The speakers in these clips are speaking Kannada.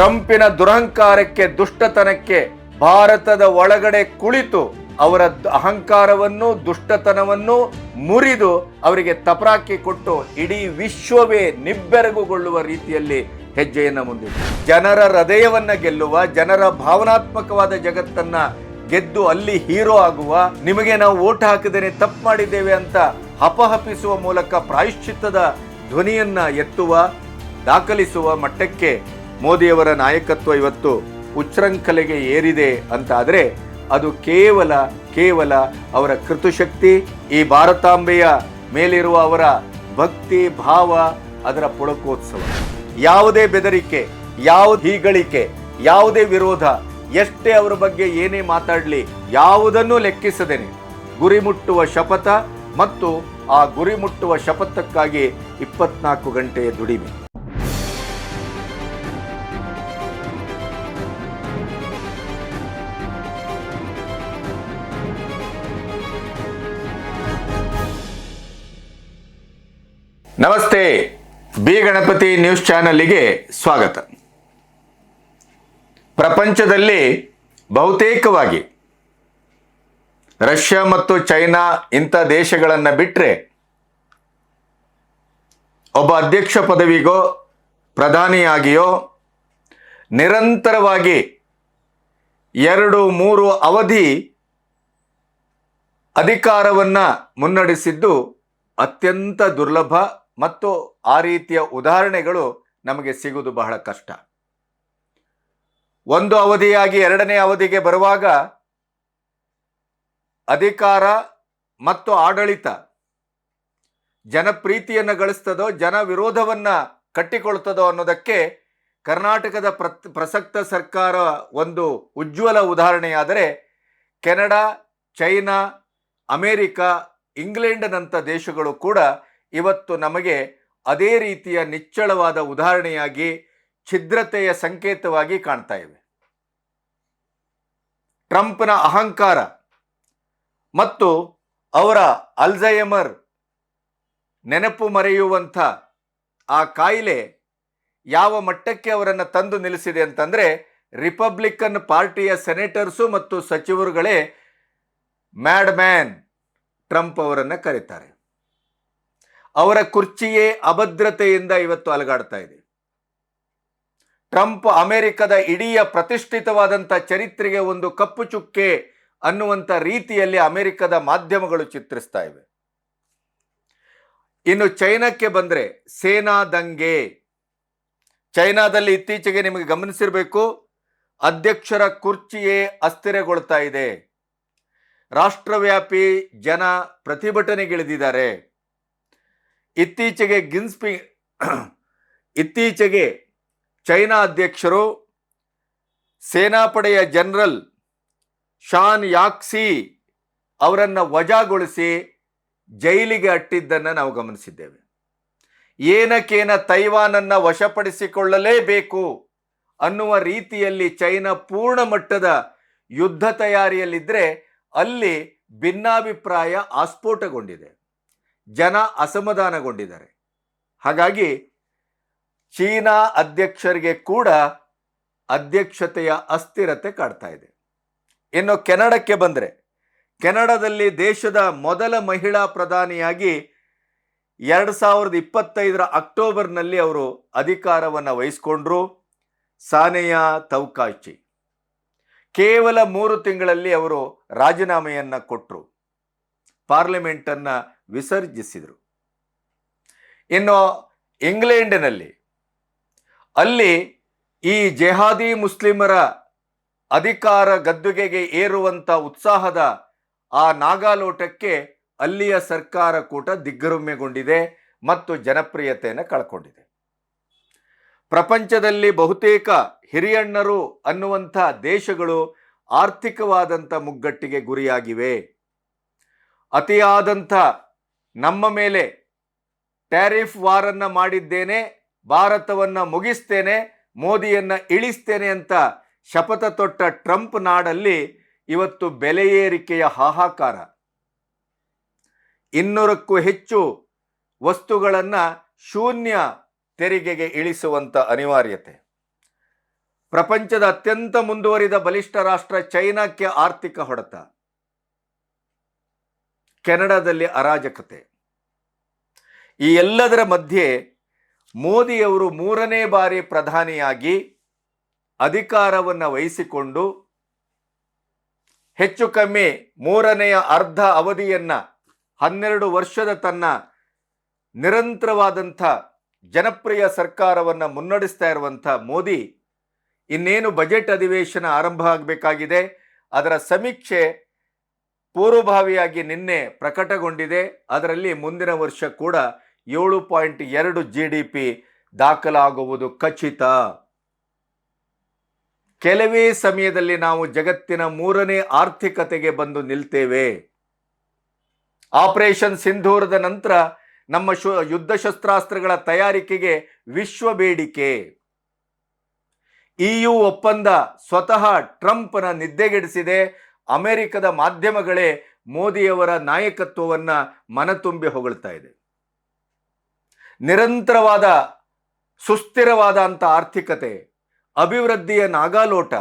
ಟ್ರಂಪಿನ ದುರಹಂಕಾರಕ್ಕೆ, ದುಷ್ಟತನಕ್ಕೆ ಭಾರತದ ಒಳಗಡೆ ಕುಳಿತು ಅವರ ಅಹಂಕಾರವನ್ನು, ದುಷ್ಟತನವನ್ನು ಮುರಿದು ಅವರಿಗೆ ತಪರಾಕಿ ಕೊಟ್ಟು ಇಡೀ ವಿಶ್ವವೇ ನಿಬ್ಬೆರಗುಗೊಳ್ಳುವ ರೀತಿಯಲ್ಲಿ ಹೆಜ್ಜೆಯನ್ನು ಮುಂದಿದೆ ಜನರ ಹೃದಯವನ್ನು ಗೆಲ್ಲುವ, ಜನರ ಭಾವನಾತ್ಮಕವಾದ ಜಗತ್ತನ್ನ ಗೆದ್ದು ಅಲ್ಲಿ ಹೀರೋ ಆಗುವ, ನಿಮಗೆ ನಾವು ಓಟ್ ಹಾಕಿದ್ದೇನೆ, ತಪ್ಪು ಮಾಡಿದ್ದೇವೆ ಅಂತ ಹಪಹಪಿಸುವ ಮೂಲಕ ಪ್ರಾಯಶ್ಚಿತ್ತದ ಧ್ವನಿಯನ್ನ ಎತ್ತುವ, ದಾಖಲಿಸುವ ಮಟ್ಟಕ್ಕೆ ಮೋದಿಯವರ ನಾಯಕತ್ವ ಇವತ್ತು ಉಚ್ಛೃಂಖಲೆಗೆ ಏರಿದೆ ಅಂತ ಆದರೆ ಅದು ಕೇವಲ ಕೇವಲ ಅವರ ಕೃತುಶಕ್ತಿ, ಈ ಭಾರತಾಂಬೆಯ ಮೇಲಿರುವ ಅವರ ಭಕ್ತಿ, ಭಾವ, ಅದರ ಪುಳಕೋತ್ಸವ. ಯಾವುದೇ ಬೆದರಿಕೆ, ಯಾವುದು ಹೀಗಳಿಕೆ, ಯಾವುದೇ ವಿರೋಧ, ಎಷ್ಟೇ ಅವರ ಬಗ್ಗೆ ಏನೇ ಮಾತಾಡಲಿ, ಯಾವುದನ್ನೂ ಲೆಕ್ಕಿಸದೇನೆ. ಗುರಿ ಮುಟ್ಟುವ ಶಪಥ ಮತ್ತು ಆ ಗುರಿ ಮುಟ್ಟುವ ಶಪಥಕ್ಕಾಗಿ ಇಪ್ಪತ್ನಾಲ್ಕು ಗಂಟೆಯ ದುಡಿಮೆ. ಬಿ ಗಣಪತಿ ನ್ಯೂಸ್ ಚಾನಲ್ಗೆ ಸ್ವಾಗತ. ಪ್ರಪಂಚದಲ್ಲಿ ಬಹುತೇಕವಾಗಿ ರಷ್ಯಾ ಮತ್ತು ಚೈನಾ ಇಂಥ ದೇಶಗಳನ್ನು ಬಿಟ್ಟರೆ ಒಬ್ಬ ಅಧ್ಯಕ್ಷ ಪದವಿಗೋ, ಪ್ರಧಾನಿಯಾಗಿಯೋ ನಿರಂತರವಾಗಿ ಎರಡು ಮೂರು ಅವಧಿ ಅಧಿಕಾರವನ್ನು ಮುನ್ನಡೆಸಿದ್ದು ಅತ್ಯಂತ ದುರ್ಲಭ ಮತ್ತು ಆ ರೀತಿಯ ಉದಾಹರಣೆಗಳು ನಮಗೆ ಸಿಗುವುದು ಬಹಳ ಕಷ್ಟ. ಒಂದು ಅವಧಿಯಾಗಿ ಎರಡನೇ ಅವಧಿಗೆ ಬರುವಾಗ ಅಧಿಕಾರ ಮತ್ತು ಆಡಳಿತ ಜನಪ್ರೀತಿಯನ್ನು ಗಳಿಸ್ತದೋ ಜನ ವಿರೋಧವನ್ನು ಕಟ್ಟಿಕೊಳ್ತದೋ ಅನ್ನೋದಕ್ಕೆ ಕರ್ನಾಟಕದ ಪ್ರಸಕ್ತ ಸರ್ಕಾರ ಒಂದು ಉಜ್ವಲ ಉದಾಹರಣೆಯಾದರೆ ಕೆನಡಾ, ಚೈನಾ, ಅಮೇರಿಕಾ, ಇಂಗ್ಲೆಂಡ್ನಂಥ ದೇಶಗಳು ಕೂಡ ಇವತ್ತು ನಮಗೆ ಅದೇ ರೀತಿಯ ನಿಚ್ಚಳವಾದ ಉದಾಹರಣೆಯಾಗಿ ಛಿದ್ರತೆಯ ಸಂಕೇತವಾಗಿ ಕಾಣ್ತಾ ಇವೆ. ಟ್ರಂಪ್ನ ಅಹಂಕಾರ ಮತ್ತು ಅವರ ಅಲ್ಝೈಮರ್ ನೆನಪು ಮರೆಯುವಂಥ ಆ ಕಾಯಿಲೆ ಯಾವ ಮಟ್ಟಕ್ಕೆ ಅವರನ್ನು ತಂದು ನಿಲ್ಲಿಸಿದೆ ಅಂತಂದರೆ ರಿಪಬ್ಲಿಕನ್ ಪಾರ್ಟಿಯ ಸೆನೆಟರ್ಸು ಮತ್ತು ಸಚಿವರುಗಳೇ ಮ್ಯಾಡ್ ಮ್ಯಾನ್ ಟ್ರಂಪ್ ಅವರನ್ನು ಕರೀತಾರೆ. ಅವರ ಕುರ್ಚಿಯೇ ಅಭದ್ರತೆಯಿಂದ ಇವತ್ತು ಅಲಗಾಡ್ತಾ ಇದೆ. ಟ್ರಂಪ್ ಅಮೆರಿಕದ ಇಡೀ ಪ್ರತಿಷ್ಠಿತವಾದಂಥ ಚರಿತ್ರೆಗೆ ಒಂದು ಕಪ್ಪು ಚುಕ್ಕೆ ಅನ್ನುವಂಥ ರೀತಿಯಲ್ಲಿ ಅಮೆರಿಕದ ಮಾಧ್ಯಮಗಳು ಚಿತ್ರಿಸ್ತಾ ಇವೆ. ಇನ್ನು ಚೈನಾಕ್ಕೆ ಬಂದ್ರೆ ಸೇನಾ ದಂಗೆ. ಚೈನಾದಲ್ಲಿ ಇತ್ತೀಚೆಗೆ ನಿಮಗೆ ಗಮನಿಸಿರಬೇಕು, ಅಧ್ಯಕ್ಷರ ಕುರ್ಚಿಯೇ ಅಸ್ಥಿರಗೊಳ್ತಾ ಇದೆ. ರಾಷ್ಟ್ರವ್ಯಾಪಿ ಜನ ಪ್ರತಿಭಟನೆಗಿಳಿದಿದ್ದಾರೆ. ಇತ್ತೀಚೆಗೆ ಗಿನ್ಸ್ಪಿ ಇತ್ತೀಚೆಗೆ ಚೈನಾ ಅಧ್ಯಕ್ಷರು, ಸೇನಾಪಡೆಯ ಜನರಲ್ ಶಾನ್ ಯಾಕ್ಸಿ ಅವರನ್ನು ವಜಾಗೊಳಿಸಿ ಜೈಲಿಗೆ ಅಟ್ಟಿದ್ದನ್ನು ನಾವು ಗಮನಿಸಿದ್ದೇವೆ. ಏನಕ್ಕೇನ ತೈವಾನನ್ನು ವಶಪಡಿಸಿಕೊಳ್ಳಲೇಬೇಕು ಅನ್ನುವ ರೀತಿಯಲ್ಲಿ ಚೈನಾ ಪೂರ್ಣ ಮಟ್ಟದ ಯುದ್ಧ ತಯಾರಿಯಲ್ಲಿದ್ದರೆ ಅಲ್ಲಿ ಭಿನ್ನಾಭಿಪ್ರಾಯ ಆಸ್ಫೋಟಗೊಂಡಿದೆ. ಜನ ಅಸಮಾಧಾನಗೊಂಡಿದ್ದಾರೆ. ಹಾಗಾಗಿ ಚೀನಾ ಅಧ್ಯಕ್ಷರಿಗೆ ಕೂಡ ಅಧ್ಯಕ್ಷತೆಯ ಅಸ್ಥಿರತೆ ಕಾಡ್ತಾ ಇದೆ. ಇನ್ನು ಕೆನಡಕ್ಕೆ ಬಂದರೆ, ಕೆನಡಾದಲ್ಲಿ ದೇಶದ ಮೊದಲ ಮಹಿಳಾ ಪ್ರಧಾನಿಯಾಗಿ ಎರಡು ಸಾವಿರದ ಇಪ್ಪತ್ತೈದರ ಅಕ್ಟೋಬರ್ನಲ್ಲಿ ಅವರು ಅಧಿಕಾರವನ್ನು ವಹಿಸಿಕೊಂಡ್ರು ಸಾನೆಯಾ ತೌಕಾಚಿ ಕೇವಲ ಮೂರು ತಿಂಗಳಲ್ಲಿ ಅವರು ರಾಜೀನಾಮೆಯನ್ನು ಕೊಟ್ಟರು ಪಾರ್ಲಿಮೆಂಟನ್ನು ವಿಸರ್ಜಿಸಿದರು. ಇನ್ನು ಇಂಗ್ಲೆಂಡಿನಲ್ಲಿ ಅಲ್ಲಿ ಈ ಜೆಹಾದಿ ಮುಸ್ಲಿಮರ ಅಧಿಕಾರ ಗದ್ದುಗೆಗೆ ಏರುವಂಥ ಉತ್ಸಾಹದ ಆ ನಾಗಾಲೋಟಕ್ಕೆ ಅಲ್ಲಿಯ ಸರ್ಕಾರ ಕೂಟ ದಿಗ್ಗರುಮೆಗೊಂಡಿದೆ ಮತ್ತು ಜನಪ್ರಿಯತೆಯನ್ನು ಕಳ್ಕೊಂಡಿದೆ. ಪ್ರಪಂಚದಲ್ಲಿ ಬಹುತೇಕ ಹಿರಿಯಣ್ಣರು ಅನ್ನುವಂಥ ದೇಶಗಳು ಆರ್ಥಿಕವಾದಂಥ ಮುಗ್ಗಟ್ಟಿಗೆ ಗುರಿಯಾಗಿವೆ. ಅತಿಯಾದಂಥ ನಮ್ಮ ಮೇಲೆ ಟ್ಯಾರಿಫ್ ವಾರನ್ನು ಮಾಡಿದ್ದೇನೆ, ಭಾರತವನ್ನು ಮುಗಿಸ್ತೇನೆ, ಮೋದಿಯನ್ನು ಇಳಿಸ್ತೇನೆ ಅಂತ ಶಪಥ ತೊಟ್ಟ ಟ್ರಂಪ್ ನಾಡಲ್ಲಿ ಇವತ್ತು ಬೆಲೆ ಏರಿಕೆಯ ಹಾಹಾಕಾರ. ಇನ್ನೂರಕ್ಕೂ ಹೆಚ್ಚು ವಸ್ತುಗಳನ್ನು ಶೂನ್ಯ ತೆರಿಗೆಗೆ ಇಳಿಸುವಂಥ ಅನಿವಾರ್ಯತೆ. ಪ್ರಪಂಚದ ಅತ್ಯಂತ ಮುಂದುವರಿದ ಬಲಿಷ್ಠ ರಾಷ್ಟ್ರ ಚೈನಾಕ್ಕೆ ಆರ್ಥಿಕ ಹೊಡೆತ. ಕೆನಡಾದಲ್ಲಿ ಅರಾಜಕತೆ. ಈ ಎಲ್ಲದರ ಮಧ್ಯೆ ಮೋದಿಯವರು ಮೂರನೇ ಬಾರಿ ಪ್ರಧಾನಿಯಾಗಿ ಅಧಿಕಾರವನ್ನು ವಹಿಸಿಕೊಂಡು ಹೆಚ್ಚು ಕಮ್ಮಿ ಮೂರನೆಯ ಅರ್ಧ ಅವಧಿಯನ್ನು ಹನ್ನೆರಡು ವರ್ಷದ ತನ್ನ ನಿರಂತರವಾದಂಥ ಜನಪ್ರಿಯ ಸರ್ಕಾರವನ್ನು ಮುನ್ನಡೆಸ್ತಾ ಇರುವಂಥ ಮೋದಿ ಇನ್ನೇನು ಬಜೆಟ್ ಅಧಿವೇಶನ ಆರಂಭ ಆಗಬೇಕಾಗಿದೆ. ಅದರ ಸಮೀಕ್ಷೆ ಪೂರ್ವಭಾವಿಯಾಗಿ ನಿನ್ನೆ ಪ್ರಕಟಗೊಂಡಿದೆ. ಅದರಲ್ಲಿ ಮುಂದಿನ ವರ್ಷ ಕೂಡ ಏಳು ಪಾಯಿಂಟ್ ಎರಡು ಜಿ ಡಿ ಪಿ ದಾಖಲಾಗುವುದು ಖಚಿತ. ಕೆಲವೇ ಸಮಯದಲ್ಲಿ ನಾವು ಜಗತ್ತಿನ ಮೂರನೇ ಆರ್ಥಿಕತೆಗೆ ಬಂದು ನಿಲ್ತೇವೆ. ಆಪರೇಷನ್ ಸಿಂಧೂರದ ನಂತರ ನಮ್ಮ ಶು, ಯುದ್ಧ ಶಸ್ತ್ರಾಸ್ತ್ರಗಳ ತಯಾರಿಕೆಗೆ ವಿಶ್ವ ಬೇಡಿಕೆ. ಇಯು ಒಪ್ಪಂದ ಸ್ವತಃ ಟ್ರಂಪ್ನ ನಿದ್ದೆಗೆಡಿಸಿದೆ. ಅಮೆರಿಕದ ಮಾಧ್ಯಮಗಳೇ ಮೋದಿಯವರ ನಾಯಕತ್ವವನ್ನು ಮನತುಂಬಿ ಹೊಗಳ್ತಾ ಇದೆ. ನಿರಂತರವಾದ, ಸುಸ್ಥಿರವಾದ ಅಂತ ಆರ್ಥಿಕತೆ, ಅಭಿವೃದ್ಧಿಯ ನಾಗಾಲೋಟ,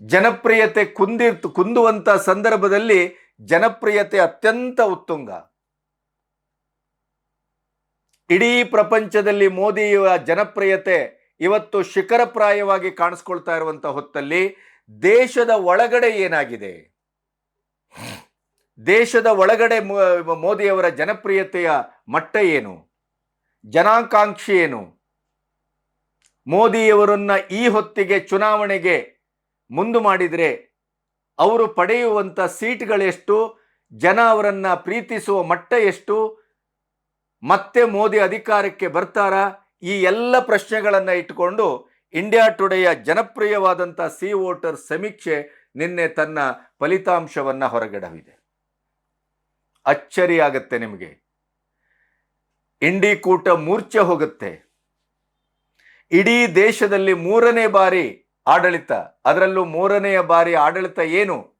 ಜನಪ್ರಿಯತೆ ಕುಂದಿರ್ತು, ಕುಂದುವಂತ ಸಂದರ್ಭದಲ್ಲಿ ಜನಪ್ರಿಯತೆ ಅತ್ಯಂತ ಉತ್ತುಂಗ. ಇಡೀ ಪ್ರಪಂಚದಲ್ಲಿ ಮೋದಿಯ ಜನಪ್ರಿಯತೆ ಇವತ್ತು ಶಿಖರಪ್ರಾಯವಾಗಿ ಕಾಣಿಸ್ಕೊಳ್ತಾ ಇರುವಂತ ಹೊತ್ತಲ್ಲಿ ದೇಶದ ಒಳಗಡೆ ಏನಾಗಿದೆ? ದೇಶದ ಒಳಗಡೆ ಮೋದಿಯವರ ಜನಪ್ರಿಯತೆಯ ಮಟ್ಟ ಏನು? ಜನಾಕಾಂಕ್ಷಿ ಏನು? ಮೋದಿಯವರನ್ನ ಈ ಹೊತ್ತಿಗೆ ಚುನಾವಣೆಗೆ ಮುಂದು ಮಾಡಿದರೆ ಅವರು ಪಡೆಯುವಂಥ ಸೀಟ್ಗಳೆಷ್ಟು, ಜನ ಅವರನ್ನು ಪ್ರೀತಿಸುವ ಮಟ್ಟ ಎಷ್ಟು, ಮತ್ತೆ ಮೋದಿ ಅಧಿಕಾರಕ್ಕೆ ಬರ್ತಾರಾ? ಈ ಎಲ್ಲ ಪ್ರಶ್ನೆಗಳನ್ನು ಇಟ್ಟುಕೊಂಡು ಇಂಡಿಯಾ ಟುಡೇಯ ಜನಪ್ರಿಯವಾದಂಥ ಸಿ ವೋಟರ್ ಸಮೀಕ್ಷೆ ನಿನ್ನೆ ತನ್ನ ಫಲಿತಾಂಶವನ್ನು ಹೊರಗಡವಿದೆ. ಅಚ್ಚರಿಯಾಗತ್ತೆ ನಿಮಗೆ. ಇಂಡಿ ಕೂಟ ಮೂರ್ಛೆ ಹೋಗುತ್ತೆ. ಇಡೀ ದೇಶದಲ್ಲಿ ಮೂರನೇ ಬಾರಿ ಆಡಳಿತ, ಅದರಲ್ಲೂ ಮೂರನೆಯ ಬಾರಿ ಆಡಳಿತ ಏನು?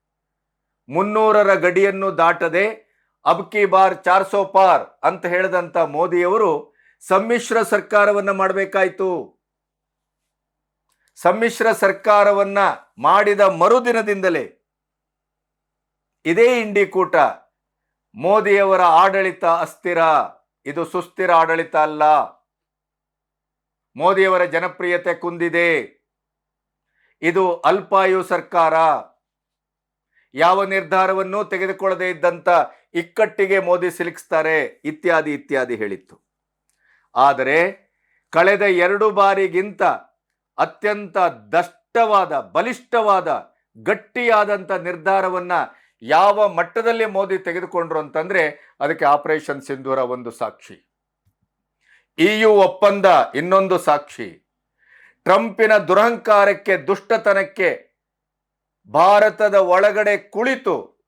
ಮುನ್ನೂರರ ಗಡಿಯನ್ನು ದಾಟದೆ ಅಬ್ಕಿ ಬಾರ್ ಚಾರ್ ಸೋ ಪಾರ್ ಅಂತ ಹೇಳಿದಂಥ ಮೋದಿಯವರು ಸಮ್ಮಿಶ್ರ ಸರ್ಕಾರವನ್ನು ಮಾಡಬೇಕಾಯಿತು. ಸಮ್ಮಿಶ್ರ ಸರ್ಕಾರವನ್ನ ಮಾಡಿದ ಮರುದಿನದಿಂದಲೇ ಇದೇ ಇಂಡಿ ಕೂಟ ಮೋದಿಯವರ ಆಡಳಿತ ಅಸ್ಥಿರ, ಇದು ಸುಸ್ಥಿರ ಆಡಳಿತ ಅಲ್ಲ. ಮೋದಿಯವರ ಜನಪ್ರಿಯತೆ ಕುಂದಿದೆ. ಇದು ಅಲ್ಪಾಯು ಸರ್ಕಾರ. ಯಾವ ನಿರ್ಧಾರವನ್ನು ತೆಗೆದುಕೊಳ್ಳದೇ ಇದ್ದಂಥ ಇಕ್ಕಟ್ಟಿಗೆ ಮೋದಿ ಸಿಲುಕಿಸ್ತಾರೆ, ಇತ್ಯಾದಿ ಇತ್ಯಾದಿ ಹೇಳಿತ್ತು. ಆದರೆ ಕಳೆದ ಎರಡು ಬಾರಿಗಿಂತ ಅತ್ಯಂತ ದಷ್ಟವಾದ, ಬಲಿಷ್ಠವಾದ ಗಟ್ಟಿಯಾದಂಥ ನಿರ್ಧಾರವನ್ನು ಯಾವ ಮಟ್ಟದಲ್ಲಿ ಮೋದಿ ತೆಗೆದುಕೊಂಡ್ರು ಅಂತಂದರೆ ಅದಕ್ಕೆ ಆಪರೇಷನ್ ಸಿಂಧೂರ ಒಂದು ಸಾಕ್ಷಿ. ಇಯು ಒಪ್ಪಂದ ಇನ್ನೊಂದು ಸಾಕ್ಷಿ. ಟ್ರಂಪಿನ ದುರಹಂಕಾರಕ್ಕೆ, ದುಷ್ಟತನಕ್ಕೆ ಭಾರತದ ಒಳಗಡೆ ಕುಳಿತು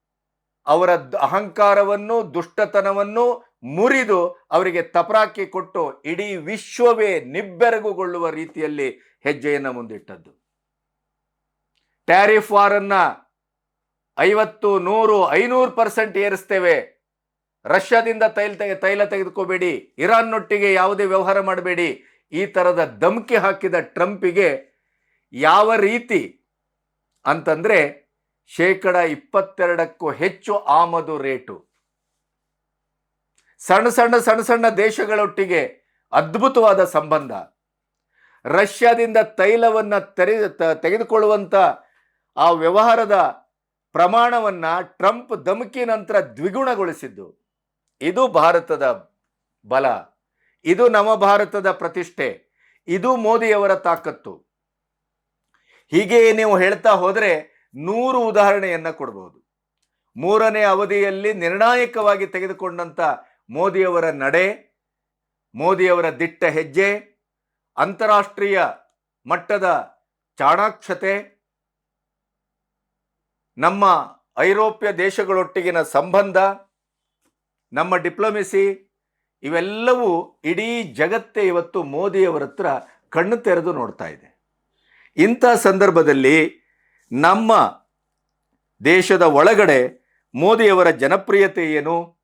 ಅವರ ಅಹಂಕಾರವನ್ನು ದುಷ್ಟತನವನ್ನು ಮುರಿದು ಅವರಿಗೆ ತಪರಾಕಿ ಕೊಟ್ಟು ಇಡೀ ವಿಶ್ವವೇ ನಿಬ್ಬೆರಗುಗೊಳ್ಳುವ ರೀತಿಯಲ್ಲಿ ಹೆಜ್ಜೆಯನ್ನು ಮುಂದಿಟ್ಟದ್ದು. ಟ್ಯಾರಿಫ್ ವಾರನ್ನ ಐವತ್ತು, ನೂರು, ಐನೂರು ಪರ್ಸೆಂಟ್ ಏರಿಸ್ತೇವೆ. ರಷ್ಯಾದಿಂದ ತೈಲ ತೆಗೆ, ತೈಲ ತೆಗೆದುಕೋಬೇಡಿ. ಇರಾನ್ನೊಟ್ಟಿಗೆ ಯಾವುದೇ ವ್ಯವಹಾರ ಮಾಡಬೇಡಿ. ಈ ಥರದ ಧಮಕಿ ಹಾಕಿದ ಟ್ರಂಪಿಗೆ ಯಾವ ರೀತಿ ಅಂತಂದ್ರೆ ಶೇಕಡ ಇಪ್ಪತ್ತೆರಡಕ್ಕೂ ಹೆಚ್ಚು ಆಮದು ರೇಟು. ಸಣ್ಣ ಸಣ್ಣ ಸಣ್ಣ ಸಣ್ಣ ದೇಶಗಳೊಟ್ಟಿಗೆ ಅದ್ಭುತವಾದ ಸಂಬಂಧ. ರಷ್ಯಾದಿಂದ ತೈಲವನ್ನು ತೆರೆ, ತ- ತೆಗೆದುಕೊಳ್ಳುವಂತ ಆ ವ್ಯವಹಾರದ ಪ್ರಮಾಣವನ್ನು ಟ್ರಂಪ್ ಧಮಕಿ ನಂತರ ದ್ವಿಗುಣಗೊಳಿಸಿದ್ದು. ಇದು ಭಾರತದ ಬಲ. ಇದು ನಮ್ಮ ಭಾರತದ ಪ್ರತಿಷ್ಠೆ. ಇದು ಮೋದಿಯವರ ತಾಕತ್ತು. ಹೀಗೆ ನೀವು ಹೇಳ್ತಾ ಹೋದರೆ ನೂರು ಉದಾಹರಣೆಯನ್ನು ಕೊಡಬಹುದು ಮೂರನೇ ಅವಧಿಯಲ್ಲಿ ನಿರ್ಣಾಯಕವಾಗಿ ತೆಗೆದುಕೊಂಡಂತ ಮೋದಿಯವರ ನಡೆ, ಮೋದಿಯವರ ದಿಟ್ಟ ಹೆಜ್ಜೆ, ಅಂತಾರಾಷ್ಟ್ರೀಯ ಮಟ್ಟದ ಚಾಣಾಕ್ಷತೆ, ನಮ್ಮ ಐರೋಪ್ಯ ದೇಶಗಳೊಟ್ಟಿಗಿನ ಸಂಬಂಧ, ನಮ್ಮ ಡಿಪ್ಲೊಮೆಸಿ ಇವೆಲ್ಲವೂ ಇಡೀ ಜಗತ್ತೇ ಇವತ್ತು ಮೋದಿಯವರ ಹತ್ರ ಕಣ್ಣು ತೆರೆದು ನೋಡ್ತಾ ಇದೆ. ಇಂಥ ಸಂದರ್ಭದಲ್ಲಿ ನಮ್ಮ ದೇಶದ ಒಳಗಡೆ ಮೋದಿಯವರ ಜನಪ್ರಿಯತೆ ಏನು?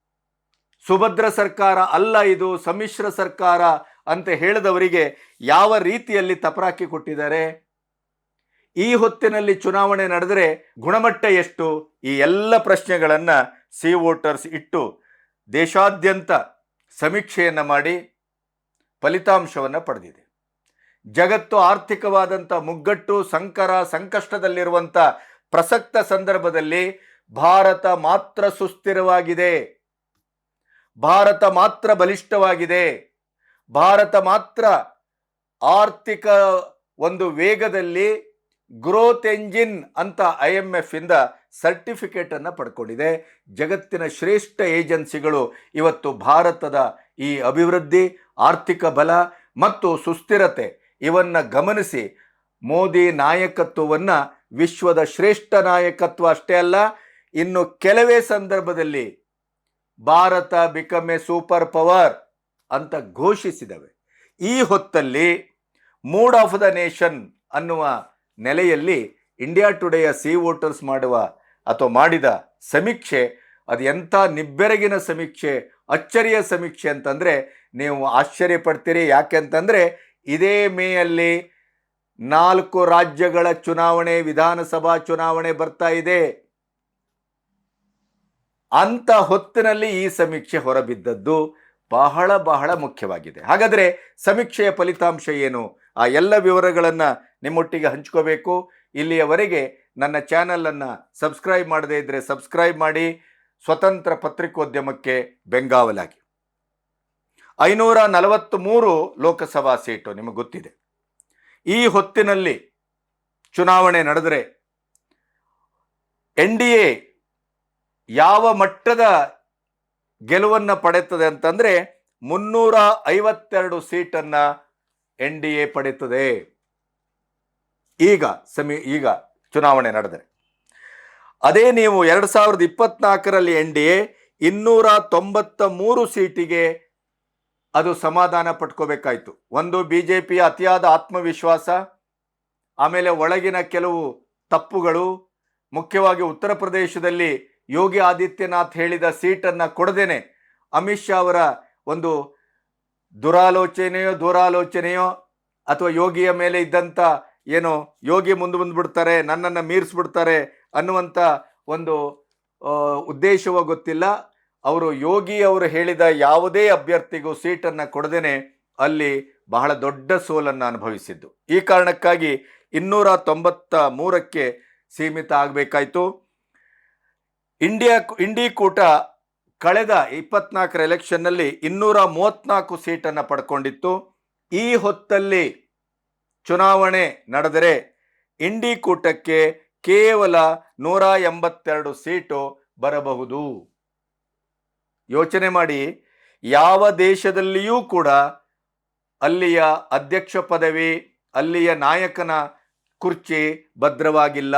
ಸುಭದ್ರ ಸರ್ಕಾರ ಅಲ್ಲ ಇದು, ಸಮ್ಮಿಶ್ರ ಸರ್ಕಾರ ಅಂತ ಹೇಳಿದವರಿಗೆ ಯಾವ ರೀತಿಯಲ್ಲಿ ತಪರಾಕಿ ಕೊಟ್ಟಿದ್ದಾರೆ? ಈ ಹೊತ್ತಿನಲ್ಲಿ ಚುನಾವಣೆ ನಡೆದರೆ ಗುಣಮಟ್ಟ ಎಷ್ಟು? ಈ ಎಲ್ಲ ಪ್ರಶ್ನೆಗಳನ್ನು ಸಿ ವೋಟರ್ಸ್ ಇಟ್ಟು ದೇಶಾದ್ಯಂತ ಸಮೀಕ್ಷೆಯನ್ನು ಮಾಡಿ ಫಲಿತಾಂಶವನ್ನು ಪಡೆದಿದೆ. ಜಗತ್ತು ಆರ್ಥಿಕವಾದಂಥ ಮುಗ್ಗಟ್ಟು, ಸಂಕರ ಸಂಕಷ್ಟದಲ್ಲಿರುವಂಥ ಪ್ರಸಕ್ತ ಸಂದರ್ಭದಲ್ಲಿ ಭಾರತ ಮಾತ್ರ ಸುಸ್ಥಿರವಾಗಿದೆ. ಭಾರತ ಮಾತ್ರ ಬಲಿಷ್ಠವಾಗಿದೆ. ಭಾರತ ಮಾತ್ರ ಆರ್ಥಿಕ ಒಂದು ವೇಗದಲ್ಲಿ ಗ್ರೋತ್ ಎಂಜಿನ್ ಅಂತ ಐ ಎಂ ಎಫ್ ಇಂದ ಸರ್ಟಿಫಿಕೇಟನ್ನು ಪಡ್ಕೊಂಡಿದೆ. ಜಗತ್ತಿನ ಶ್ರೇಷ್ಠ ಏಜೆನ್ಸಿಗಳು ಇವತ್ತು ಭಾರತದ ಈ ಅಭಿವೃದ್ಧಿ, ಆರ್ಥಿಕ ಬಲ ಮತ್ತು ಸುಸ್ಥಿರತೆ ಇವನ್ನು ಗಮನಿಸಿ. ಮೋದಿ ನಾಯಕತ್ವವನ್ನು ವಿಶ್ವದ ಶ್ರೇಷ್ಠ ನಾಯಕತ್ವ ಅಷ್ಟೇ ಅಲ್ಲ, ಇನ್ನು ಕೆಲವೇ ಸಂದರ್ಭದಲ್ಲಿ Bharat become a super power ಅಂತ ಘೋಷಿಸಿದವೆ. ಈ ಹೊತ್ತಲ್ಲಿ ಮೂಡ್ ಆಫ್ ದ ನೇಷನ್ ಅನ್ನುವ ನೆಲೆಯಲ್ಲಿ ಇಂಡಿಯಾ ಟುಡೇಯ ಸಿ ವೋಟರ್ಸ್ ಮಾಡುವ ಅಥವಾ ಮಾಡಿದ ಸಮೀಕ್ಷೆ, ಅದು ಎಂಥ ನಿಬ್ಬೆರಗಿನ ಸಮೀಕ್ಷೆ, ಅಚ್ಚರಿಯ ಸಮೀಕ್ಷೆ ಅಂತಂದರೆ ನೀವು ಆಶ್ಚರ್ಯ ಪಡ್ತೀರಿ ಯಾಕೆ ಅಂತಂದರೆ ಇದೇ ಮೇಯಲ್ಲಿ ನಾಲ್ಕು ರಾಜ್ಯಗಳ ಚುನಾವಣೆ, ವಿಧಾನಸಭಾ ಚುನಾವಣೆ ಬರ್ತಾ ಇದೆ. ಅಂತ ಹೊತ್ತಿನಲ್ಲಿ ಈ ಸಮೀಕ್ಷೆ ಹೊರಬಿದ್ದದ್ದು ಬಹಳ ಬಹಳ ಮುಖ್ಯವಾಗಿದೆ. ಹಾಗಾದರೆ ಸಮೀಕ್ಷೆಯ ಫಲಿತಾಂಶ ಏನು? ಆ ಎಲ್ಲ ವಿವರಗಳನ್ನು ನಿಮ್ಮೊಟ್ಟಿಗೆ ಹಂಚ್ಕೋಬೇಕು. ಇಲ್ಲಿಯವರೆಗೆ ನನ್ನ ಚಾನಲನ್ನು ಸಬ್ಸ್ಕ್ರೈಬ್ ಮಾಡದೇ ಇದ್ದರೆ ಸಬ್ಸ್ಕ್ರೈಬ್ ಮಾಡಿ. ಸ್ವತಂತ್ರ ಪತ್ರಿಕೋದ್ಯಮಕ್ಕೆ ಬೆಂಗಾವಲಾಗಿ. ಐನೂರ ನಲವತ್ತ್ಮೂರು ಲೋಕಸಭಾ ಸೀಟು ನಿಮಗೆ ಗೊತ್ತಿದೆ. ಈ ಹೊತ್ತಿನಲ್ಲಿ ಚುನಾವಣೆ ನಡೆದರೆ ಎನ್ ಡಿ ಎ ಯಾವ ಮಟ್ಟದ ಗೆಲುವನ್ನು ಪಡೆಯುತ್ತದೆ ಅಂತಂದರೆ ಮುನ್ನೂರ ಐವತ್ತೆರಡು ಸೀಟನ್ನು ಎನ್ ಡಿ ಎ ಪಡೆಯುತ್ತದೆ. ಈಗ, ಸಮಿ, ಈಗ ಚುನಾವಣೆ ನಡೆದರೆ. ಅದೇ ನೀವು ಎರಡು ಸಾವಿರದ ಇಪ್ಪತ್ನಾಲ್ಕರಲ್ಲಿ ಎನ್ ಡಿ ಎ ಇನ್ನೂರ ತೊಂಬತ್ತ ಮೂರು ಸೀಟಿಗೆ ಅದು ಸಮಾಧಾನ ಪಟ್ಕೋಬೇಕಾಯಿತು ಒಂದು ಬಿ ಜೆ ಪಿಯ ಅತಿಯಾದ ಆತ್ಮವಿಶ್ವಾಸ, ಆಮೇಲೆ ಒಳಗಿನ ಕೆಲವು ತಪ್ಪುಗಳು, ಮುಖ್ಯವಾಗಿ ಉತ್ತರ ಪ್ರದೇಶದಲ್ಲಿ ಯೋಗಿ ಆದಿತ್ಯನಾಥ್ ಹೇಳಿದ ಸೀಟನ್ನು ಕೊಡದೇನೆ. ಅಮಿತ್ ಶಾ ಅವರ ಒಂದು ದುರಾಲೋಚನೆಯೋ, ದೂರಾಲೋಚನೆಯೋ ಅಥವಾ ಯೋಗಿಯ ಮೇಲೆ ಇದ್ದಂಥ ಏನು ಯೋಗಿ ಮುಂದೆ ಬಂದುಬಿಡ್ತಾರೆ, ನನ್ನನ್ನು ಮೀರಿಸ್ಬಿಡ್ತಾರೆ ಅನ್ನುವಂಥ ಒಂದು ಉದ್ದೇಶವೋ ಗೊತ್ತಿಲ್ಲ. ಅವರು ಯೋಗಿ ಅವರು ಹೇಳಿದ ಯಾವುದೇ ಅಭ್ಯರ್ಥಿಗೂ ಸೀಟನ್ನು ಕೊಡದೇನೆ ಅಲ್ಲಿ ಬಹಳ ದೊಡ್ಡ ಸೋಲನ್ನು ಅನುಭವಿಸಿದ್ದು. ಈ ಕಾರಣಕ್ಕಾಗಿ ಇನ್ನೂರ ತೊಂಬತ್ತ ಮೂರಕ್ಕೆ ಸೀಮಿತ ಆಗಬೇಕಾಯಿತು. ಇಂಡಿಯಾ ಇಂಡಿ ಕೂಟ ಕಳೆದ ಇಪ್ಪತ್ನಾಲ್ಕರ ಎಲೆಕ್ಷನ್ನಲ್ಲಿ ಇನ್ನೂರ ಮೂವತ್ನಾಲ್ಕು ಸೀಟನ್ನು ಪಡ್ಕೊಂಡಿತ್ತು. ಈ ಹೊತ್ತಲ್ಲಿ ಚುನಾವಣೆ ನಡೆದರೆ ಇಂಡಿ ಕೂಟಕ್ಕೆ ಕೇವಲ ನೂರ ಎಂಬತ್ತೆರಡು ಸೀಟು ಬರಬಹುದು. ಯೋಚನೆ ಮಾಡಿ, ಯಾವ ದೇಶದಲ್ಲಿಯೂ ಕೂಡ ಅಲ್ಲಿಯ ಅಧ್ಯಕ್ಷ ಪದವಿ, ಅಲ್ಲಿಯ ನಾಯಕನ ಕುರ್ಚಿ ಭದ್ರವಾಗಿಲ್ಲ,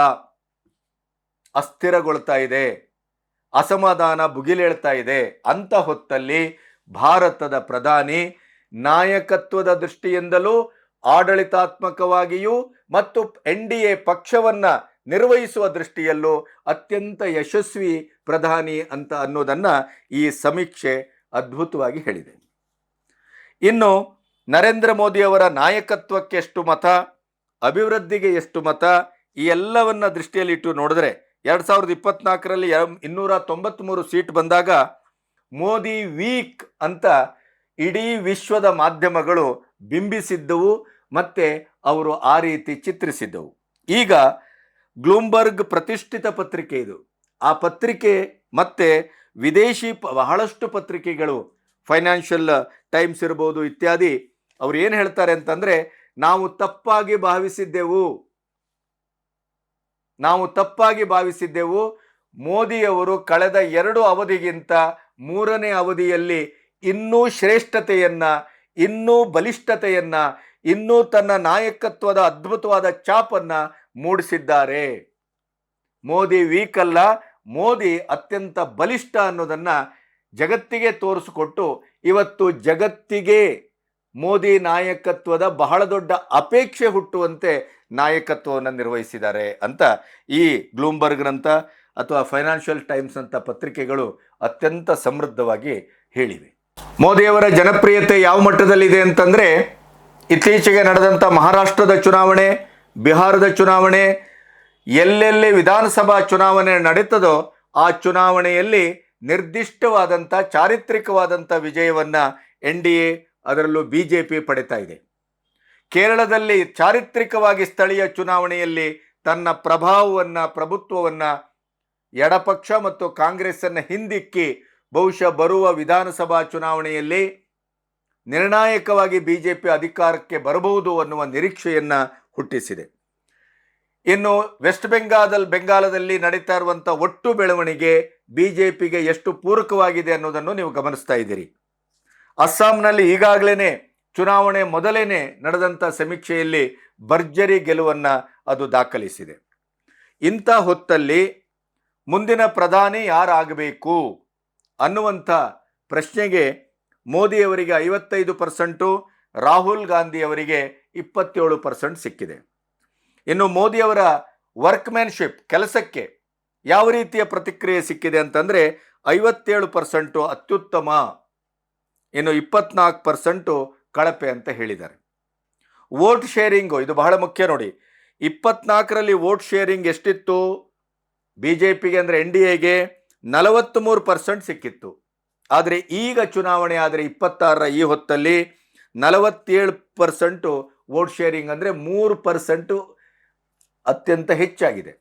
ಅಸ್ಥಿರಗೊಳ್ತಾ ಇದೆ. ಅಸಮಾಧಾನ ಭುಗಿಲೇಳ್ತಾ ಇದೆ. ಅಂತ ಹೊತ್ತಲ್ಲಿ ಭಾರತದ ಪ್ರಧಾನಿ ನಾಯಕತ್ವದ ದೃಷ್ಟಿಯಿಂದಲೂ ಆಡಳಿತಾತ್ಮಕವಾಗಿಯೂ ಮತ್ತು ಎನ್ ಡಿ ಎ ಪಕ್ಷವನ್ನ ನಿರ್ವಹಿಸುವ ದೃಷ್ಟಿಯಲ್ಲೂ ಅತ್ಯಂತ ಯಶಸ್ವಿ ಪ್ರಧಾನಿ ಅಂತ ಅನ್ನೋದನ್ನ ಈ ಸಮೀಕ್ಷೆ ಅದ್ಭುತವಾಗಿ ಹೇಳಿದೆ. ಇನ್ನು ನರೇಂದ್ರ ಮೋದಿಯವರ ನಾಯಕತ್ವಕ್ಕೆ ಎಷ್ಟು ಮತ, ಅಭಿವೃದ್ಧಿಗೆ ಎಷ್ಟು ಮತ, ಈ ಎಲ್ಲವನ್ನ ದೃಷ್ಟಿಯಲ್ಲಿಟ್ಟು ನೋಡಿದ್ರೆ ಎರಡ್ ಸಾವಿರದ ಇಪ್ಪತ್ನಾಲ್ಕರಲ್ಲಿ ಇನ್ನೂರ ತೊಂಬತ್ಮೂರು ಸೀಟ್ ಬಂದಾಗ ಮೋದಿ ವೀಕ್ ಅಂತ ಇಡೀ ವಿಶ್ವದ ಮಾಧ್ಯಮಗಳು ಬಿಂಬಿಸಿದ್ದವು ಮತ್ತು ಅವರು ಆ ರೀತಿ ಚಿತ್ರಿಸಿದ್ದವು. ಈಗ ಗ್ಲೂಂಬರ್ಗ್ ಪ್ರತಿಷ್ಠಿತ ಪತ್ರಿಕೆ ಇದು. ಆ ಪತ್ರಿಕೆ ಮತ್ತೆ ವಿದೇಶಿ ಬಹಳಷ್ಟು ಪತ್ರಿಕೆಗಳು, ಫೈನಾನ್ಷಿಯಲ್ ಟೈಮ್ಸ್ ಇರ್ಬೋದು ಇತ್ಯಾದಿ, ಅವ್ರು ಏನು ಹೇಳ್ತಾರೆ ಅಂತಂದರೆ, ನಾವು ತಪ್ಪಾಗಿ ಭಾವಿಸಿದ್ದೆವು. ನಾವು ತಪ್ಪಾಗಿ ಭಾವಿಸಿದ್ದೆವು. ಮೋದಿಯವರು ಕಳೆದ ಎರಡು ಅವಧಿಗಿಂತ ಮೂರನೇ ಅವಧಿಯಲ್ಲಿ ಇನ್ನೂ ಶ್ರೇಷ್ಠತೆಯನ್ನು, ಇನ್ನೂ ಬಲಿಷ್ಠತೆಯನ್ನು, ಇನ್ನೂ ತನ್ನ ನಾಯಕತ್ವದ ಅದ್ಭುತವಾದ ಚಾಪನ್ನ ಮೂಡಿಸಿದ್ದಾರೆ. ಮೋದಿ ವೀಕ್ ಅಲ್ಲ, ಮೋದಿ ಅತ್ಯಂತ ಬಲಿಷ್ಠ ಅನ್ನೋದನ್ನು ಜಗತ್ತಿಗೆ ತೋರಿಸಿಕೊಟ್ಟು ಇವತ್ತು ಜಗತ್ತಿಗೆ ಮೋದಿ ನಾಯಕತ್ವದ ಬಹಳ ದೊಡ್ಡ ಅಪೇಕ್ಷೆ ಹುಟ್ಟುವಂತೆ ನಾಯಕತ್ವವನ್ನು ನಿರ್ವಹಿಸಿದ್ದಾರೆ ಅಂತ ಈ ಗ್ಲೂಮ್ಬರ್ಗ್ರಂತ ಅಥವಾ ಫೈನಾನ್ಷಿಯಲ್ ಟೈಮ್ಸ್ ಅಂತ ಪತ್ರಿಕೆಗಳು ಅತ್ಯಂತ ಸಮೃದ್ಧವಾಗಿ ಹೇಳಿವೆ. ಮೋದಿಯವರ ಜನಪ್ರಿಯತೆ ಯಾವ ಮಟ್ಟದಲ್ಲಿದೆ ಅಂತಂದರೆ, ಇತ್ತೀಚೆಗೆ ನಡೆದಂಥ ಮಹಾರಾಷ್ಟ್ರದ ಚುನಾವಣೆ, ಬಿಹಾರದ ಚುನಾವಣೆ, ಎಲ್ಲೆಲ್ಲಿ ವಿಧಾನಸಭಾ ಚುನಾವಣೆ ನಡೀತದೋ ಆ ಚುನಾವಣೆಯಲ್ಲಿ ನಿರ್ದಿಷ್ಟವಾದಂಥ ಚಾರಿತ್ರಿಕವಾದಂಥ ವಿಜಯವನ್ನು ಎನ್ ಡಿ ಎ ಅದರಲ್ಲೂ ಬಿ ಜೆ ಪಿ ಪಡಿತಾ ಇದೆ. ಕೇರಳದಲ್ಲಿ ಚಾರಿತ್ರಿಕವಾಗಿ ಸ್ಥಳೀಯ ಚುನಾವಣೆಯಲ್ಲಿ ತನ್ನ ಪ್ರಭಾವವನ್ನು, ಪ್ರಭುತ್ವವನ್ನು ಎಡಪಕ್ಷ ಮತ್ತು ಕಾಂಗ್ರೆಸ್ಸನ್ನು ಹಿಂದಿಕ್ಕಿ ಬಹುಶಃ ಬರುವ ವಿಧಾನಸಭಾ ಚುನಾವಣೆಯಲ್ಲಿ ನಿರ್ಣಾಯಕವಾಗಿ ಬಿ ಜೆ ಪಿ ಅಧಿಕಾರಕ್ಕೆ ಬರಬಹುದು ಅನ್ನುವ ನಿರೀಕ್ಷೆಯನ್ನು ಹುಟ್ಟಿಸಿದೆ. ಇನ್ನು ವೆಸ್ಟ್ ಬೆಂಗಾಲ್, ಬೆಂಗಾಲದಲ್ಲಿ ನಡೀತಾ ಇರುವಂಥ ಒಟ್ಟು ಬೆಳವಣಿಗೆ ಬಿ ಜೆ ಪಿಗೆ ಎಷ್ಟು ಪೂರಕವಾಗಿದೆ ಅನ್ನೋದನ್ನು ನೀವು ಗಮನಿಸ್ತಾ ಇದ್ದೀರಿ. ಅಸ್ಸಾಂನಲ್ಲಿ ಈಗಾಗಲೇ ಚುನಾವಣೆ ಮೊದಲೇನೆ ನಡೆದಂಥ ಸಮೀಕ್ಷೆಯಲ್ಲಿ ಭರ್ಜರಿ ಗೆಲುವನ್ನು ಅದು ದಾಖಲಿಸಿದೆ. ಇಂಥ ಹೊತ್ತಲ್ಲಿ ಮುಂದಿನ ಪ್ರಧಾನಿ ಯಾರಾಗಬೇಕು ಅನ್ನುವಂಥ ಪ್ರಶ್ನೆಗೆ ಮೋದಿಯವರಿಗೆ ಐವತ್ತೈದು ಪರ್ಸೆಂಟು, ರಾಹುಲ್ ಗಾಂಧಿಯವರಿಗೆ ಇಪ್ಪತ್ತೇಳು ಪರ್ಸೆಂಟ್ ಸಿಕ್ಕಿದೆ. ಇನ್ನು ಮೋದಿಯವರ ವರ್ಕ್ಮ್ಯಾನ್ಶಿಪ್ ಕೆಲಸಕ್ಕೆ ಯಾವ ರೀತಿಯ ಪ್ರತಿಕ್ರಿಯೆ ಸಿಕ್ಕಿದೆ ಅಂತಂದರೆ ಐವತ್ತೇಳು ಪರ್ಸೆಂಟು ಅತ್ಯುತ್ತಮ, ಇನ್ನು ಇಪ್ಪತ್ನಾಲ್ಕು ಪರ್ಸೆಂಟು ಕಳಪೆ ಅಂತ ಹೇಳಿದ್ದಾರೆ. ವೋಟ್ ಶೇರಿಂಗು, ಇದು ಬಹಳ ಮುಖ್ಯ ನೋಡಿ. ಇಪ್ಪತ್ನಾಲ್ಕರಲ್ಲಿ ವೋಟ್ ಶೇರಿಂಗ್ ಎಷ್ಟಿತ್ತು? ಬಿ ಜೆ ಪಿಗೆ ಅಂದರೆ ಎನ್ ಡಿ ಎಗೆ ನಲವತ್ತ್ಮೂರು ಪರ್ಸೆಂಟ್ ಸಿಕ್ಕಿತ್ತು. ಆದರೆ ಈಗ ಚುನಾವಣೆ ಆದರೆ ಇಪ್ಪತ್ತಾರರ ಈ ಹೊತ್ತಲ್ಲಿ ನಲವತ್ತೇಳು ಪರ್ಸೆಂಟು ವೋಟ್ ಶೇರಿಂಗ್ ಅಂದರೆ ಮೂರು ಪರ್ಸೆಂಟು ಅತ್ಯಂತ ಹೆಚ್ಚಾಗಿದೆ.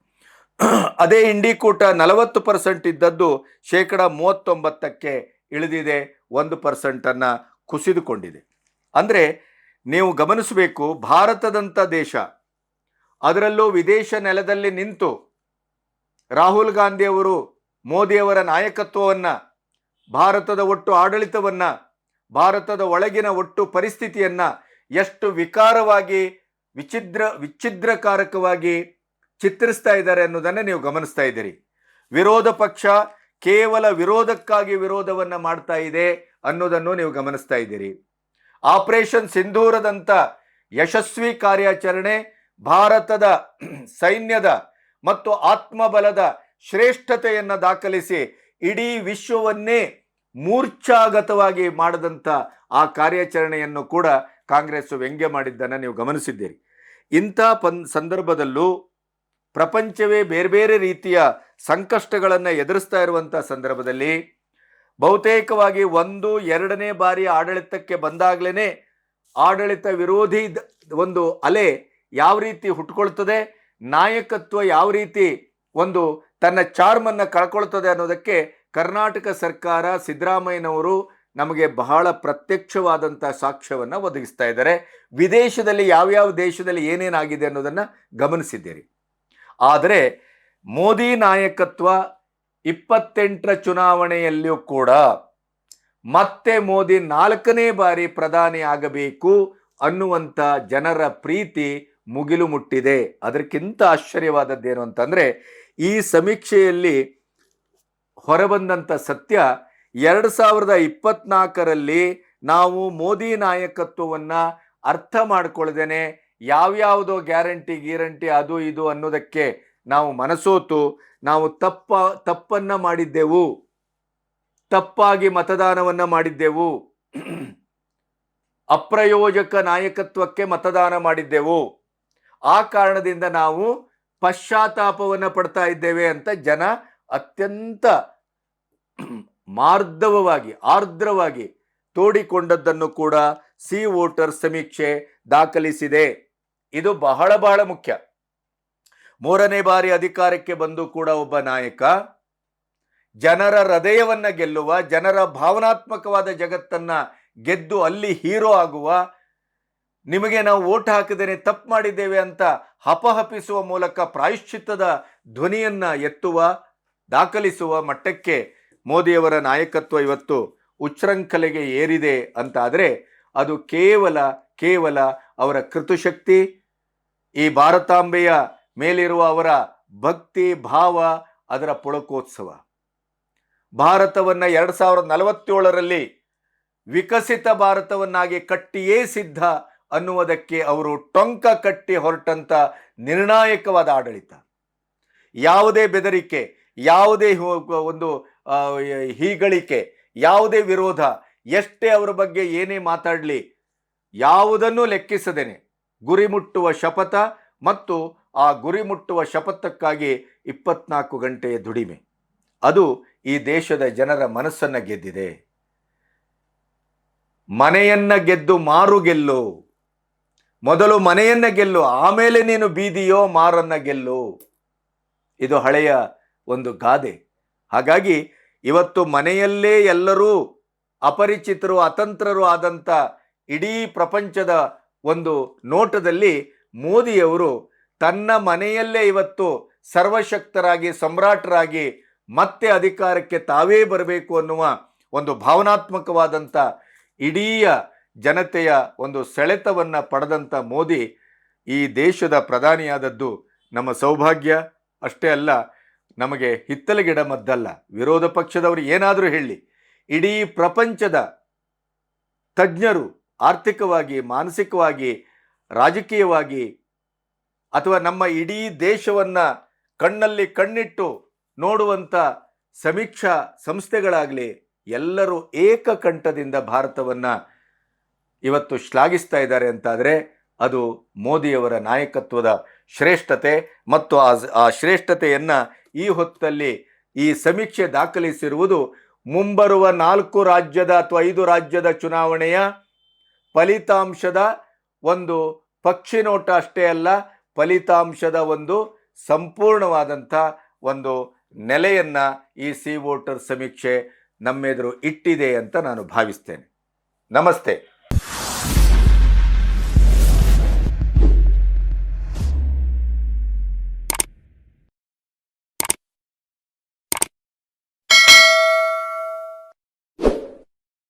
ಅದೇ ಇಂಡಿಕೂಟ ನಲವತ್ತು ಪರ್ಸೆಂಟ್ ಇದ್ದದ್ದು ಶೇಕಡ ಮೂವತ್ತೊಂಬತ್ತಕ್ಕೆ ಇಳಿದಿದೆ, ಒಂದು ಪರ್ಸೆಂಟನ್ನು ಕುಸಿದುಕೊಂಡಿದೆ. ಅಂದರೆ ನೀವು ಗಮನಿಸಬೇಕು ಭಾರತದಂಥ ದೇಶ, ಅದರಲ್ಲೂ ವಿದೇಶ ನೆಲದಲ್ಲಿ ನಿಂತು ರಾಹುಲ್ ಗಾಂಧಿಯವರು ಮೋದಿಯವರ ನಾಯಕತ್ವವನ್ನು, ಭಾರತದ ಒಟ್ಟು ಆಡಳಿತವನ್ನು, ಭಾರತದ ಒಳಗಿನ ಒಟ್ಟು ಪರಿಸ್ಥಿತಿಯನ್ನು ಎಷ್ಟು ವಿಕಾರವಾಗಿ, ವಿಚಿದ್ರ, ವಿಚ್ಛಿದ್ರಕಾರಕವಾಗಿ ಚಿತ್ರಿಸ್ತಾ ಇದ್ದಾರೆ ಅನ್ನೋದನ್ನು ನೀವು ಗಮನಿಸ್ತಾ ಇದ್ದೀರಿ. ವಿರೋಧ ಪಕ್ಷ ಕೇವಲ ವಿರೋಧಕ್ಕಾಗಿ ವಿರೋಧವನ್ನು ಮಾಡ್ತಾ ಇದೆ ಅನ್ನೋದನ್ನು ನೀವು ಗಮನಿಸ್ತಾ ಇದ್ದೀರಿ. ಆಪರೇಷನ್ ಸಿಂಧೂರದಂಥ ಯಶಸ್ವಿ ಕಾರ್ಯಾಚರಣೆ ಭಾರತದ ಸೈನ್ಯದ ಮತ್ತು ಆತ್ಮಬಲದ ಶ್ರೇಷ್ಠತೆಯನ್ನು ದಾಖಲಿಸಿ ಇಡೀ ವಿಶ್ವವನ್ನೇ ಮೂರ್ಛಾಗತವಾಗಿ ಮಾಡದಂಥ ಆ ಕಾರ್ಯಾಚರಣೆಯನ್ನು ಕೂಡ ಕಾಂಗ್ರೆಸ್ ವ್ಯಂಗ್ಯ ಮಾಡಿದ್ದನ್ನು ನೀವು ಗಮನಿಸಿದ್ದೀರಿ. ಇಂಥ ಪನ್ ಸಂದರ್ಭದಲ್ಲೂ ಪ್ರಪಂಚವೇ ಬೇರೆ ಬೇರೆ ರೀತಿಯ ಸಂಕಷ್ಟಗಳನ್ನು ಎದುರಿಸ್ತಾ ಇರುವಂಥ ಸಂದರ್ಭದಲ್ಲಿ ಬಹುತೇಕವಾಗಿ ಒಂದು, ಎರಡನೇ ಬಾರಿ ಆಡಳಿತಕ್ಕೆ ಬಂದಾಗಲೇ ಆಡಳಿತ ವಿರೋಧಿ ಒಂದು ಅಲೆ ಯಾವ ರೀತಿ ಹುಟ್ಕೊಳ್ತದೆ, ನಾಯಕತ್ವ ಯಾವ ರೀತಿ ಒಂದು ತನ್ನ ಚಾರ್ಮನ್ನು ಕಳ್ಕೊಳ್ತದೆ ಅನ್ನೋದಕ್ಕೆ ಕರ್ನಾಟಕ ಸರ್ಕಾರ ಸಿದ್ದರಾಮಯ್ಯನವರು ನಮಗೆ ಬಹಳ ಪ್ರತ್ಯಕ್ಷವಾದಂಥ ಸಾಕ್ಷ್ಯವನ್ನು ಒದಗಿಸ್ತಾ ಇದ್ದಾರೆ. ವಿದೇಶದಲ್ಲಿ ಯಾವ್ಯಾವ ದೇಶದಲ್ಲಿ ಏನೇನಾಗಿದೆ ಅನ್ನೋದನ್ನು ಗಮನಿಸಿದ್ದೀರಿ. ಆದರೆ ಮೋದಿ ನಾಯಕತ್ವ ಇಪ್ಪತ್ತೆಂಟರ ಚುನಾವಣೆಯಲ್ಲಿಯೂ ಕೂಡ ಮತ್ತೆ ಮೋದಿ ನಾಲ್ಕನೇ ಬಾರಿ ಪ್ರಧಾನಿ ಆಗಬೇಕು ಅನ್ನುವಂಥ ಜನರ ಪ್ರೀತಿ ಮುಗಿಲು ಮುಟ್ಟಿದೆ. ಅದಕ್ಕಿಂತ ಆಶ್ಚರ್ಯವಾದದ್ದೇನು ಅಂತಂದರೆ, ಈ ಸಮೀಕ್ಷೆಯಲ್ಲಿ ಹೊರಬಂದಂಥ ಸತ್ಯ, ಎರಡು ಸಾವಿರದ ಇಪ್ಪತ್ನಾಲ್ಕರಲ್ಲಿ ನಾವು ಮೋದಿ ನಾಯಕತ್ವವನ್ನು ಅರ್ಥ ಮಾಡ್ಕೊಳ್ದೇನೆ, ಯಾವ್ಯಾವುದೋ ಗ್ಯಾರಂಟಿ ಗ್ಯಾರಂಟಿ ಅದು ಇದು ಅನ್ನೋದಕ್ಕೆ ನಾವು ಮನಸೋತು ನಾವು ತಪ್ಪ, ತಪ್ಪನ್ನ ಮಾಡಿದ್ದೆವು. ತಪ್ಪಾಗಿ ಮತದಾನವನ್ನ ಮಾಡಿದ್ದೆವು. ಅಪ್ರಯೋಜಕ ನಾಯಕತ್ವಕ್ಕೆ ಮತದಾನ ಮಾಡಿದ್ದೆವು. ಆ ಕಾರಣದಿಂದ ನಾವು ಪಶ್ಚಾತ್ತಾಪವನ್ನು ಪಡ್ತಾ ಇದ್ದೇವೆ ಅಂತ ಜನ ಅತ್ಯಂತ ಮಾರ್ಧವವಾಗಿ ಆರ್ದ್ರವಾಗಿ ತೋಡಿಕೊಂಡದ್ದನ್ನು ಕೂಡ ಸಿ ವೋಟರ್ ಸಮೀಕ್ಷೆ ದಾಖಲಿಸಿದೆ. ಇದು ಬಹಳ ಬಹಳ ಮುಖ್ಯ. ಮೂರನೇ ಬಾರಿ ಅಧಿಕಾರಕ್ಕೆ ಬಂದು ಕೂಡ ಒಬ್ಬ ನಾಯಕ. ಜನರ ಹೃದಯವನ್ನ ಗೆಲ್ಲುವ, ಜನರ ಭಾವನಾತ್ಮಕವಾದ ಜಗತ್ತನ್ನ ಗೆದ್ದು ಅಲ್ಲಿ ಹೀರೋ ಆಗುವ, ನಿಮಗೆ ನಾವು ಓಟ್ ಹಾಕಿದ್ದೇನೆ, ತಪ್ಪು ಮಾಡಿದ್ದೇವೆ ಅಂತ ಹಪಹಪಿಸುವ ಮೂಲಕ ಪ್ರಾಯಶ್ಚಿತ್ತದ ಧ್ವನಿಯನ್ನ ಎತ್ತುವ, ದಾಖಲಿಸುವ ಮಟ್ಟಕ್ಕೆ ಮೋದಿಯವರ ನಾಯಕತ್ವ ಇವತ್ತು ಉಚ್ಚೃಂಖಲೆಗೆ ಏರಿದೆ ಅಂತಾದರೆ ಅದು ಕೇವಲ ಕೇವಲ ಅವರ ಕೃತುಶಕ್ತಿ. ಈ ಭಾರತಾಂಬೆಯ ಮೇಲಿರುವ ಅವರ ಭಕ್ತಿ, ಭಾವ, ಅದರ ಪುಳಕೋತ್ಸವ. ಭಾರತವನ್ನು ಎರಡು ಸಾವಿರದ ನಲವತ್ತೇಳರಲ್ಲಿ ವಿಕಸಿತ ಭಾರತವನ್ನಾಗಿ ಕಟ್ಟಿಯೇ ಸಿದ್ಧ ಅನ್ನುವುದಕ್ಕೆ ಅವರು ಟೊಂಕ ಕಟ್ಟಿ ಹೊರಟಂತ ನಿರ್ಣಾಯಕವಾದ ಆಡಳಿತ. ಯಾವುದೇ ಬೆದರಿಕೆ, ಯಾವುದೇ ಒಂದು ಹೀಗಳಿಕೆ, ಯಾವುದೇ ವಿರೋಧ, ಎಷ್ಟೇ ಅವರ ಬಗ್ಗೆ ಏನೇ ಮಾತಾಡಲಿ, ಯಾವುದನ್ನು ಲೆಕ್ಕಿಸದೇನೆ. ಗುರಿ ಮುಟ್ಟುವ ಶಪಥ ಮತ್ತು ಆ ಗುರಿ ಮುಟ್ಟುವ ಶಪಥಕ್ಕಾಗಿ ಇಪ್ಪತ್ನಾಲ್ಕು ಗಂಟೆಯ ದುಡಿಮೆ. ಅದು ಈ ದೇಶದ ಜನರ ಮನಸ್ಸನ್ನ ಗೆದ್ದಿದೆ. ಮನೆಯನ್ನ ಗೆದ್ದು ಮಾರು ಗೆಲ್ಲು. ಮೊದಲು ಮನೆಯನ್ನ ಗೆಲ್ಲು, ಆಮೇಲೆ ನೀನು ಬೀದಿಯೋ ಮಾರನ್ನ ಗೆಲ್ಲು. ಇದು ಹಳೆಯ ಒಂದು ಗಾದೆ. ಹಾಗಾಗಿ ಇವತ್ತು ಮನೆಯಲ್ಲೇ ಎಲ್ಲರೂ ಅಪರಿಚಿತರು, ಅತಂತ್ರರು ಆದಂಥ ಇಡೀ ಪ್ರಪಂಚದ ಒಂದು ನೋಟದಲ್ಲಿ ಮೋದಿಯವರು ತನ್ನ ಮನೆಯಲ್ಲೇ ಇವತ್ತು ಸರ್ವಶಕ್ತರಾಗಿ, ಸಮ್ರಾಟರಾಗಿ ಮತ್ತೆ ಅಧಿಕಾರಕ್ಕೆ ತಾವೇ ಬರಬೇಕು ಅನ್ನುವ ಒಂದು ಭಾವನಾತ್ಮಕವಾದಂಥ ಇಡೀ ಜನತೆಯ ಒಂದು ಸೆಳೆತವನ್ನು ಪಡೆದಂಥ ಮೋದಿ ಈ ದೇಶದ ಪ್ರಧಾನಿಯಾದದ್ದು ನಮ್ಮ ಸೌಭಾಗ್ಯ. ಅಷ್ಟೇ ಅಲ್ಲ, ನಮಗೆ ಹಿತ್ತಲಗಿಡ ಮದ್ದಲ್ಲ. ವಿರೋಧ ಪಕ್ಷದವರು ಏನಾದರೂ ಹೇಳಿ. ಇಡೀ ಪ್ರಪಂಚದ ತಜ್ಞರು ಆರ್ಥಿಕವಾಗಿ, ಮಾನಸಿಕವಾಗಿ, ರಾಜಕೀಯವಾಗಿ ಅಥವಾ ನಮ್ಮ ಇಡೀ ದೇಶವನ್ನು ಕಣ್ಣಲ್ಲಿ ಕಣ್ಣಿಟ್ಟು ನೋಡುವಂಥ ಸಮೀಕ್ಷಾ ಸಂಸ್ಥೆಗಳಾಗಲಿ, ಎಲ್ಲರೂ ಏಕಕಂಠದಿಂದ ಭಾರತವನ್ನು ಇವತ್ತು ಶ್ಲಾಘಿಸ್ತಾ ಇದ್ದಾರೆ ಅಂತಾದರೆ ಅದು ಮೋದಿಯವರ ನಾಯಕತ್ವದ ಶ್ರೇಷ್ಠತೆ ಮತ್ತು ಆ ಆ ಶ್ರೇಷ್ಠತೆಯನ್ನ ಈ ಹೊತ್ತಲ್ಲಿ ಈ ಸಮೀಕ್ಷೆ ದಾಖಲಿಸಿರುವುದು ಮುಂಬರುವ ನಾಲ್ಕು ರಾಜ್ಯದ ಅಥವಾ ಐದು ರಾಜ್ಯದ ಚುನಾವಣೆಯ ಫಲಿತಾಂಶದ ಒಂದು ಪಕ್ಷಿ ನೋಟ ಅಷ್ಟೇ ಅಲ್ಲ ಫಲಿತಾಂಶದ ಒಂದು ಸಂಪೂರ್ಣವಾದಂಥ ಒಂದು ನೆಲೆಯನ್ನು ಈ ಸಿ ವೋಟರ್ ಸಮೀಕ್ಷೆ ನಮ್ಮೆದುರು ಇಟ್ಟಿದೆ ಅಂತ ನಾನು ಭಾವಿಸ್ತೇನೆ. ನಮಸ್ತೆ.